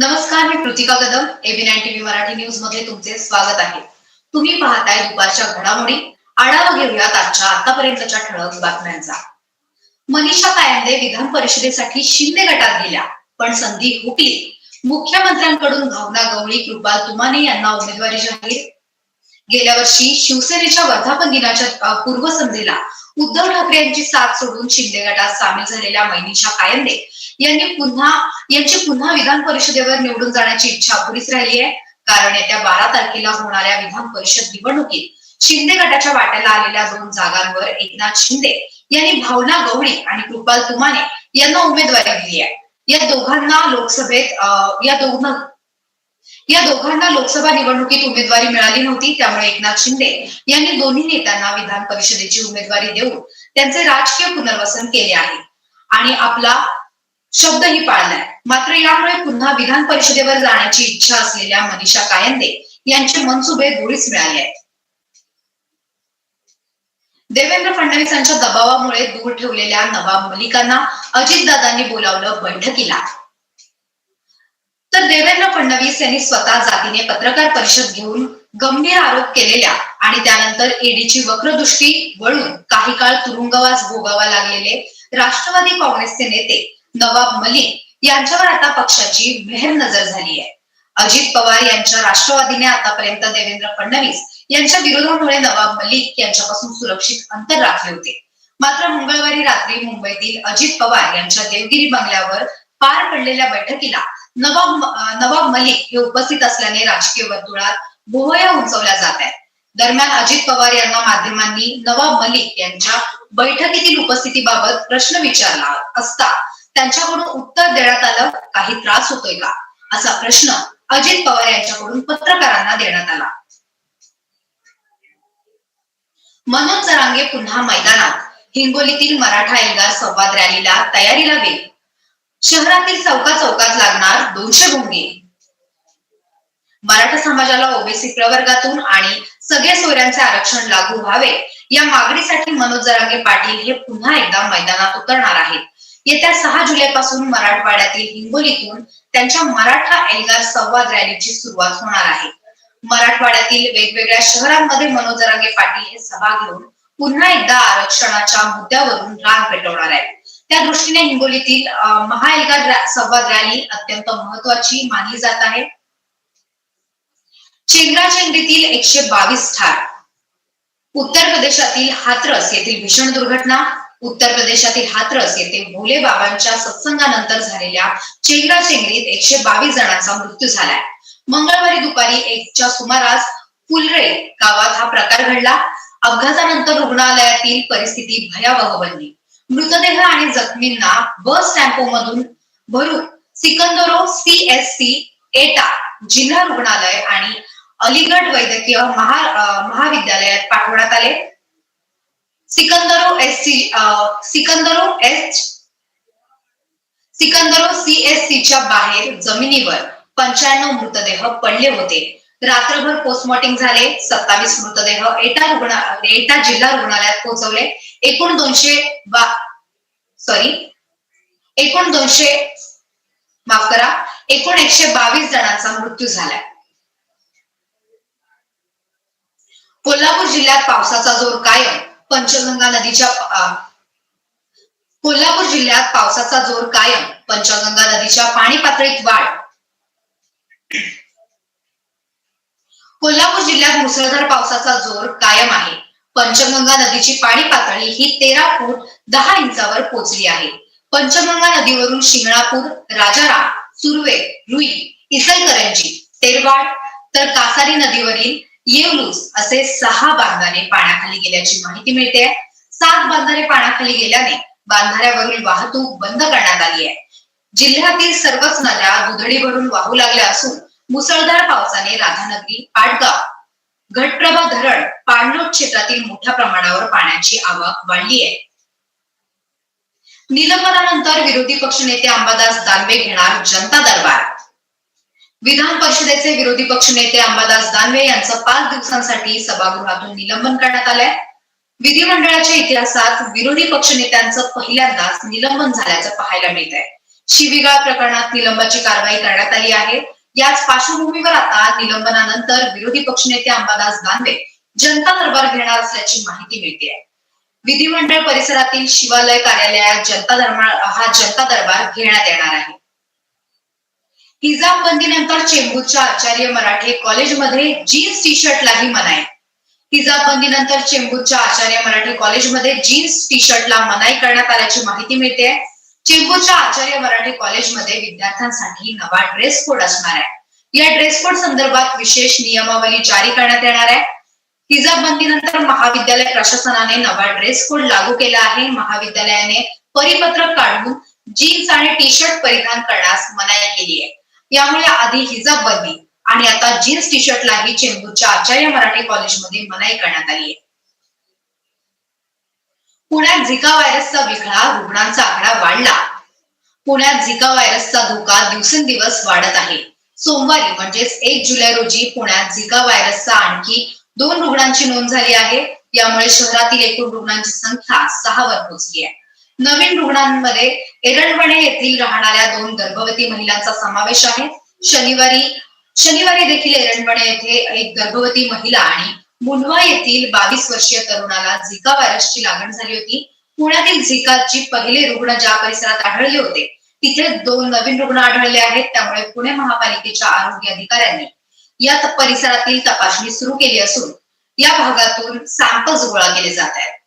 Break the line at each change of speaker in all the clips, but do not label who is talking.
नमस्कार मी Kritika Kadam AB nine TV Marathi न्यूजमध्ये तुमचे स्वागत आहे. तुम्ही पाहताय दुपारच्या घडामोडी. आढावा घेऊयात आजच्या आतापर्यंतच्या ठळक बातम्यांचा. मनीषा कायंदे विधान परिषदेसाठी शिंदे गटात गेल्या पण संधी हुकली मुख्यमंत्र्यांकडून भावना गवळी कृपाल तुमाने यांना उमेदवारी जाहीर. गेल्या वर्षी शिवसेनेच्या वर्धापन दिनाच्या पूर्वसंध्येला उद्धव ठाकरे यांची साथ सोडून शिंदे गटात सामील झालेल्या मनीषा कायंदे यांनी पुन्हा यांची पुन्हा विधान परिषदेवर निवडून जाण्याची इच्छा अपुरीच राहिली आहे. कारण येत्या बारा तारखेला होणाऱ्या विधान परिषद निवडणुकीत शिंदे गटाच्या वाट्याला आलेल्या दोन जागांवर एकनाथ शिंदे यांनी भावना गवळी आणि कृपाल तुमाने यांना उमेदवारी दिली आहे. या दोघांना लोकसभेत अं, या दोघांना या दोघांना लोकसभा निवडणुकीत उमेदवारी मिळाली नव्हती त्यामुळे एकनाथ शिंदे यांनी दोन्ही नेत्यांना विधान परिषदेची उमेदवारी देऊन त्यांचे राजकीय पुनर्वसन केले आहे. आणि आपला शब्दही पाळलाय. मात्र यामुळे पुन्हा विधान परिषदेवर जाण्याची इच्छा असलेल्या मनीषा कायंदे यांचे मनसुबे गोळीच मिळाले आहेत. देवेंद्र फडणवीसांच्या दबावामुळे दूर ठेवलेल्या नवाब मलिकांना अजितदादांनी बोलावलं बैठकीला. तर देवेंद्र फडणवीस यांनी स्वतः जातीने पत्रकार परिषद घेऊन गंभीर आरोप केलेल्या आणि त्यानंतर ईडीची वक्रदृष्टी वळून काही काळ तुरुंगवास भोगावा लागलेले राष्ट्रवादी काँग्रेसचे नेते नवाब मलिक यांच्यावर आता पक्षाची मेहर नजर झाली आहे. अजित पवार यांच्या राष्ट्रवादीने आतापर्यंत देवेंद्र फडणवीस यांच्या विरोधामुळे नवाब मलिक यांच्यापासून सुरक्षित अंतर राखले होते. मात्र मंगळवारी रात्री मुंबईतील अजित पवार यांच्या देवगिरी बंगल्यावर पार पडलेल्या बैठकीला नवाब नवाब मलिक हे उपस्थित असल्याने राजकीय वर्तुळात भुवया उंचवल्या जात आहेत. दरम्यान अजित पवार यांना माध्यमांनी नवाब मलिक यांच्या बैठकीतील उपस्थितीबाबत प्रश्न विचारला असता त्यांच्याकडून उत्तर देण्यात आलं काही त्रास होतोय का? असा प्रश्न अजित पवार यांच्याकडून पत्रकारांना देण्यात आला. मनोज जरांगे पुन्हा मैदानात. हिंगोलीतील मराठा एल्गार संवाद रॅलीला तयारीला वेग शहरातील चौका चौकात लागणार दोनशे भोंगे मराठा समाजाला ओबीसी प्रवर्गातून आणि सगळ्या सोयऱ्यांचे आरक्षण लागू व्हावे या मागणीसाठी मनोज जरांगे पाटील हे पुन्हा एकदा मैदानात उतरणार आहेत. येत्या सहा जुलैपासून मराठवाड्यातील हिंगोलीतून त्यांच्या मराठा एल्गार संवाद रॅलीची सुरुवात होणार आहे. मराठवाड्यातील वेगवेगळ्या शहरांमध्ये मनोज जरांगे पाटील हे सभा घेऊन पुन्हा एकदा आरक्षणाच्या मुद्द्यावरून राग पेटवणार आहेत. त्या दृष्टीने हिंगोलीतील महाएल्गार संवाद रॅली अत्यंत महत्वाची मानली जात आहे. चेंगराचेंगरीतील एकशे बावीस ठार उत्तर प्रदेशातील हाथरस येथील भीषण दुर्घटना उत्तर प्रदेशातील हाथरस येथे भोले बाबांच्या सत्संगानंतर झालेल्या चेंगराचेंगरीत एकशे बावीस जणांचा मृत्यू झालाय. मंगळवारी दुपारी एकच्या सुमारास फुलरे गावात हा प्रकार घडला. अपघातानंतर रुग्णालयातील परिस्थिती भयावह बनली. मृतदेह आणि जखमींना बस टेम्पो मधून भरून सिकंदरो सीएससी एटा जिल्हा रुग्णालय आणि अलीगड वैद्यकीय महा महाविद्यालयात पाठवण्यात आले. सिकंदरो एस सी सिकंदरो एस सिकंदरो सीएससी च्या बाहेर जमिनीवर पंच्याण्णव मृतदेह पडले होते. रात्रभर पोस्टमॉर्टिंग झाले सत्तावीस मृतदेह. एटा रुग्णा एटा जिल्हा रुग्णालयात पोहोचवले. एकूण दोनशे बा सॉरी एकूण दोनशे माफ करा. एकूण एकशे बावीस जणांचा मृत्यू झालाय कोल्हापूर जिल्ह्यात पावसाचा जोर कायम. पंचगंगा नदीच्या अं, कोल्हापूर जिल्ह्यात पावसाचा जोर कायम. पंचगंगा नदीच्या पाणी पातळीत वाढ. कोल्हापूर जिल्ह्यात मुसळधार पावसाचा जोर कायम आहे. पंचगंगा नदीची पाणी पातळी ही तेरा फूट दहा इंचावर पोहोचली आहे. पंचगंगा नदीवरून शिंगणापूर राजाराम सुर्वे रुई इचलकरंजी तेरवाड तर कासारी नदीवरील येवलूज असे सहा बांधारे पाण्याखाली गेल्याची माहिती मिळते. सात बांधारे पाण्याखाली गेल्याने बांधाऱ्यावरील वाहतूक बंद करण्यात आली आहे. जिल्ह्यातील सर्वच नद्या दुधडी भरून वाहू लागल्या असून मुसळधार पावसाने राधानगरी पाटगाव घटप्रभा धरण पाणलोट क्षेत्रातील मोठ्या प्रमाणावर पाण्याची आवक वाढली आहे. निलंबनानंतर विरोधी पक्षनेते अंबादास दानवे घेणार जनता दरबार. विधान परिषदेचे विरोधी पक्षनेते अंबादास दानवे यांचं पाच दिवसांसाठी सभागृहातून निलंबन करण्यात आलंय. विधिमंडळाच्या इतिहासात विरोधी पक्षनेत्यांचं पहिल्यांदाच निलंबन झाल्याचं पाहायला मिळत आहे शिवीगाळ प्रकरणात निलंबनाची कारवाई करण्यात आली आहे. याच पार्श्वभूमीवर आता निलंबनानंतर विरोधी पक्षनेते अंबादास दानवे जनता दरबार घेणार असल्याची माहिती मिळते आहे विधिमंडळ परिसरातील शिवालय कार्यालयात जनता दरबार हा जनता दरबार घेण्यात येणार आहे. हिजाब बंदीनंतर चेंबूरच्या आचार्य मराठे कॉलेजमध्ये जीन्स टी शर्टलाही मनाई. हिजाब बंदीनंतर चेंबूरच्या आचार्य मराठे कॉलेजमध्ये जीन्स टी शर्टला मनाई करण्यात आल्याची माहिती मिळते चेंबूरच्या आचार्य मराठी कॉलेजमध्ये विद्यार्थ्यांसाठी नवा ड्रेस कोड असणार आहे. या ड्रेस कोड संदर्भात विशेष नियमावली जारी करण्यात येणार आहे. हिजाब बंदीनंतर महाविद्यालय प्रशासनाने नवा ड्रेस कोड लागू केला आहे. महाविद्यालयाने परिपत्रक काढून जीन्स आणि टी शर्ट परिधान करण्यास मनाई केली आहे. यामुळे आधी हिजाब बंदी आणि आता जीन्स टी शर्टलाही चेंबूरच्या आचार्य मराठी कॉलेजमध्ये मनाई करण्यात आली आहे. पुण्यात झिका व्हायरसचा विखळा रुग्णांचा आकडा वाढला. पुण्यात झिका व्हायरसचा धोका दिवसेंदिवस वाढत आहे. सोमवारी म्हणजेच एक जुलै रोजी पुण्यात झिका व्हायरसचा आणखी दोन रुग्णांची नोंद झाली आहे. यामुळे शहरातील एकूण रुग्णांची संख्या सहावर पोहोचली आहे. नवीन रुग्णांमध्ये एरणवणे येथील राहणाऱ्या दोन गर्भवती महिलांचा समावेश आहे. शनिवारी शनिवारी देखील एरणवणे येथे एक गर्भवती महिला आणि मुंढवा येथील बावीस वर्षीय तरुणाला झिका व्हायरसची लागण झाली होती. पुण्यातील झिकाची पहिले रुग्ण ज्या परिसरात आढळले होते तिथे दोन नवीन रुग्ण आढळले आहेत. त्यामुळे पुणे महापालिकेच्या आरोग्य अधिकाऱ्यांनी या परिसरातील तपासणी सुरू केली असून या भागातून सॅम्पल्स गोळा केले जात आहेत.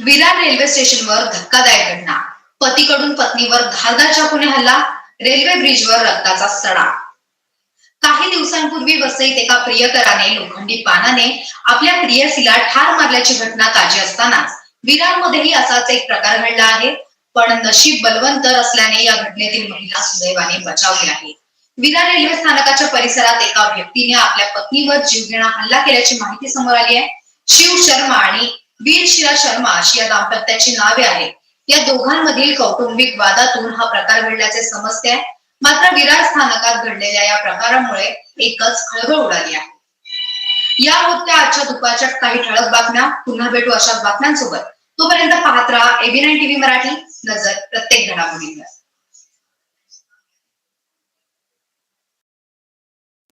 विरार रेल्वे स्टेशनवर धक्कादायक घटना. पतीकडून पत्नीवर धारदार चाकूने हल्ला रेल्वे ब्रिजवर रक्ताचा सडा. काही दिवसांपूर्वी वसईत एका प्रियकराने लोखंडी पानाने आपल्या प्रियसीला ठार मारल्याची घटना ताजी असतानाच विरारमध्येही असाच एक प्रकार घडला आहे. पण नशीब बलवंतर असल्याने या घटनेतील महिला सुदैवाने बचावली आहे. विरार रेल्वे स्थानकाच्या परिसरात एका व्यक्तीने आपल्या पत्नीवर जीवघेणा हल्ला केल्याची माहिती समोर आली आहे. शिव शर्मा आणि वीर शिरा शर्मा अशी या दाम्पत्याची नावे आहेत. या दोघांमधील कौटुंबिक वादातून हा प्रकार घडल्याचे समजते आहे. मात्र विरार स्थानकात घडलेल्या या प्रकारामुळे एकच खळबळ उडाली आहे. या होत्या आजच्या दुपारच्या काही ठळक बातम्या पुन्हा भेटू अशाच बातम्यांसोबत. तोपर्यंत पाहत राहा एबी नाईन टीव्ही मराठी. नजर प्रत्येक घडामोडीवर.